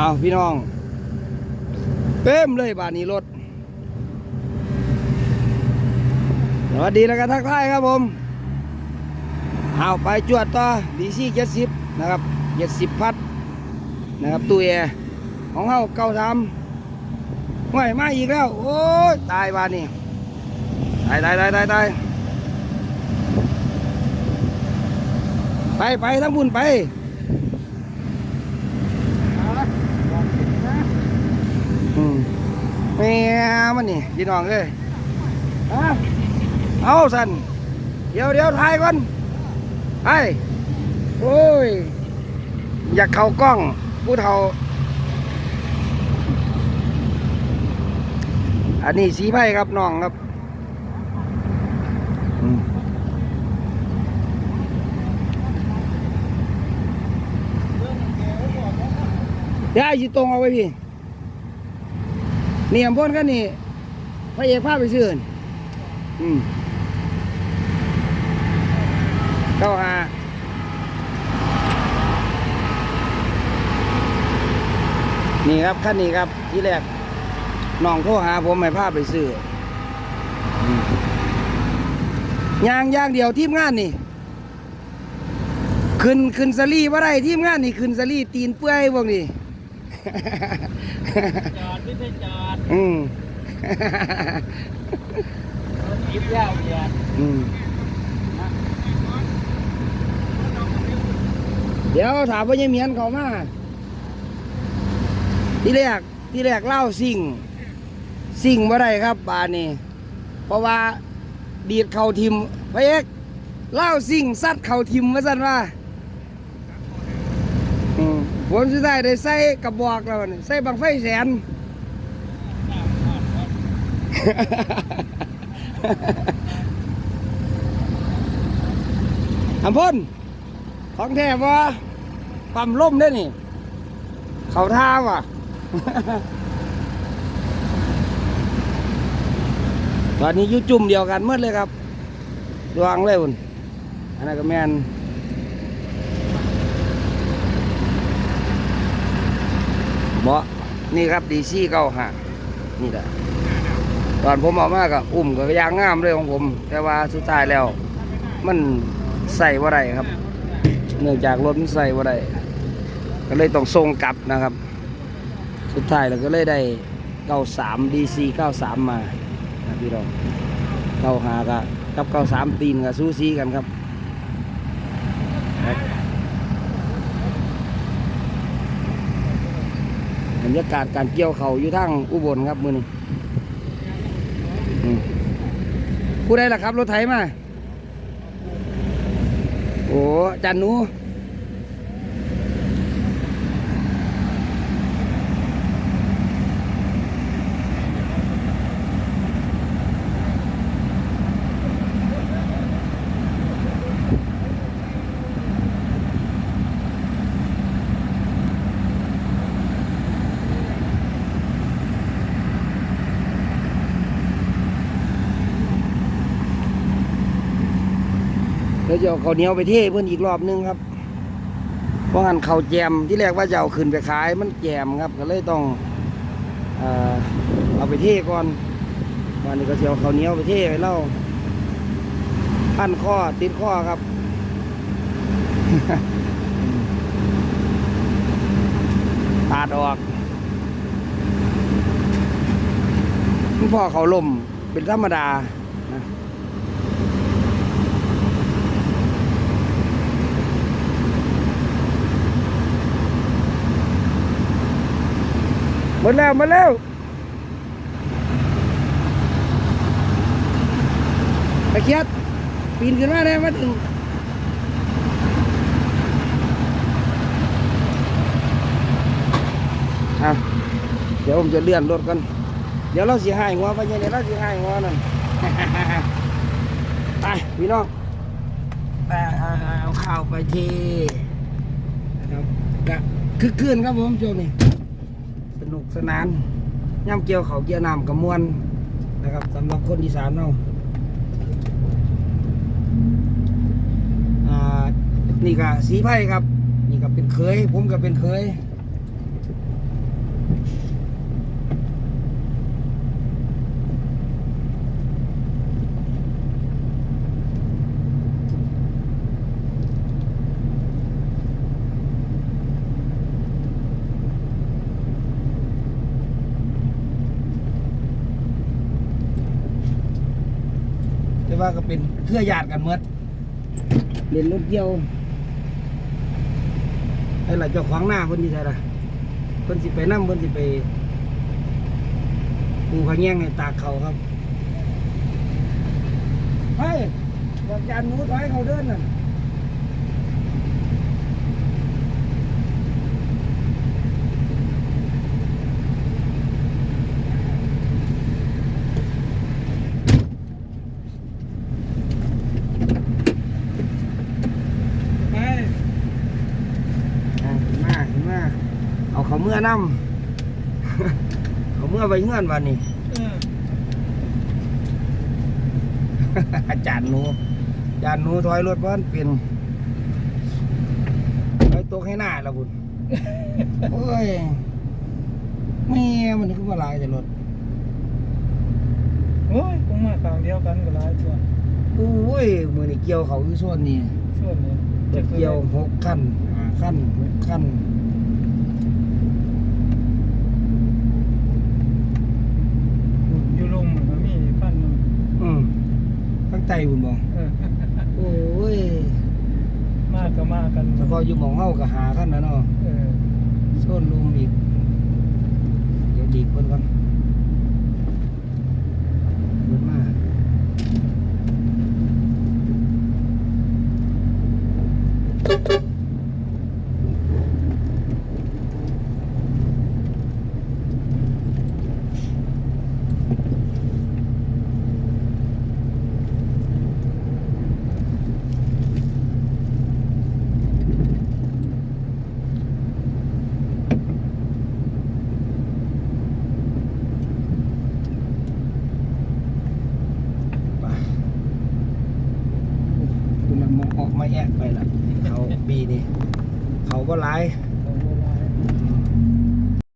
เอาพี่น้อง เต็มเลยบานนี้รถสวัสดีแล้วกันทักทายครับผมเอาไปจวดต่อดีซี่เจ็ดสิบนะครับเจ็ดสิบพัดนะครับตู้แอร์ของเฮาเก้าสามห่วยมาอีกแล้ว โอ้ยตายบานนี้ตายตายตายตายตายไปไปทั้งบุญไป อืม แม่มันนี่พี่น้องเอ้ยเอาสันเดี๋ยวเดี๋ยวถ่ายก่อนไปโอ้ย อยากเข้ากล้องผู้เฒ่า อันนี้สีไผ่ครับน้องครับอืมเดี๋ยวไอ้สิตรงเอาไว้พี่ นี่อำพลกันนี่พระเอกพาไปซื้อนั่นอืมเก้าหานี่ครับขั้นนี้ครับที่แรกน้องโทรหาผมให้พาไปซื้อยางยางเดียวทีมงานนี่ขึ้นขึ้นสลีว่าไรทีมงานนี่ขึ้นสลีตีนเปื่อยพวกนี้ จอดไม่ใช่จอดอืมยิบยาวเหยียดอืมเดี๋ยวถามว่ายังเมียนเขามาที่แรกที่แรกเล่าสิ่ง สิ่งบ่ได้ครับบานนี้เพราะว่าดีดเข่าทิมพระเอกเล่าสิ่งซัดเข่าทิมมาสั่นว่าอืม ผลสุดท้ายได้ใส่กระบอกแล้วนี่ใส่บังไฟแสนอำพลของแท้บ่ปั๊มล่มได้นี่ เขาท่าว่ะตอนนี้ยู่จุ่มเดียวกันหมดเลยครับวางเลยคุณอันนั้นก็แมน บ่นี่ครับดีซี่เก้าหานี่แหละตอนผมออกมาก็อุ้มก็ยางงามเลยของผม แต่ว่าสุดท้ายแล้ว มันใส่ว่าไรครับ เนื่องจากรถมันใส่ว่าไรก็เลยต้องส่งกลับนะครับ สุดท้ายเราก็เลยได้93 DC 93มดีซีเก้านะพี่น้องเก้าหากับกับ93ตีนกับซูซีกันครับ รรยากาศการเกี่ยวเขาอยู่ทั้งอุบลครับมือนี้ผู้ใดล่ะครับรถไถมา โอ้จันนู เดี๋ยวจะเอาข้าวเหนียวไปเทเพื่อนอีกรอบนึงครับ เพราะงั้นข้าวแจมที่แรกว่าจะเอาขึ้นไปขายมันแจมครับ ก็เลยต้องเอาไปเทก่อนวันนี้ก็จะเอาข้าวเหนียวไปเทไปเล่าพันข้อติดข้อครับตาดออกพ่อเขาล่มเป็นธรรมดานะ ดแล้วมดแล้วตะเคียดปีนขึ้นมาได้มาถึงอะเดี๋ยวผมจะเลื่อนรถกัน เดี๋ยวเราสีหายหัวไปยังเดี๋ยเราสีหายหัวนั่นไปพี่น้องไปเอาข้าวไปทนะครับกะคึกคืนครับผมช่วงนี้ นุกสนานย่ำเกี่ยวเขาวเกี่ยวน้ำกับมวนนะครับสำหรับคนอีสานเราอ่านี่ก็สีไผ่ครับ นี่ก็เป็นเคย ผมก็เป็นเคย ว่าก็เป็นเพื่อญาติกันเมื่อเล่นรถเกี่ยวไอ้หล่ะเจ้าของหน้าเพิ่นที่ไหนล่ะเพิ่นสิไปนั่งเพิ่นสิไปปูขะแยงให้ตากเขาครับเฮ้ยบอกจานหนูถอยเขาเดินน่ะไปอะขึ้นมาขึ้นมา เอาเขาเมื่อนำเขาเมื่อไปเงื่อนวันนี้เอออาจารย์หนูอาจารย์หนูถอยรถบ้านเป็นถอยตกให้หน้าละบุญโอ้ยแม่มันคือว่าหลายแต่รถโอ้ยคงมาทางเดียวกันก็หลายตัวโอ้ยมือนี่เกี่ยวเขาอยู่ส่วนนี้ส่วนนี้จะเกี่ยวหกขั้นห้าขั้นหกขั้น อยู่ลงมันมีพันหนึง อืม ตั้งใจบุญบอกเออโอ้ยมากก็มากันเฉพาะอยู่หมองเฮาก็หาขั้นนะเนาะเออโซนลุมอีก เดี๋ยวดีกคนก่อนเปิดมา ไปคุณมองออกมา แยไปละเขาบีนี่ เขาก็ร้าย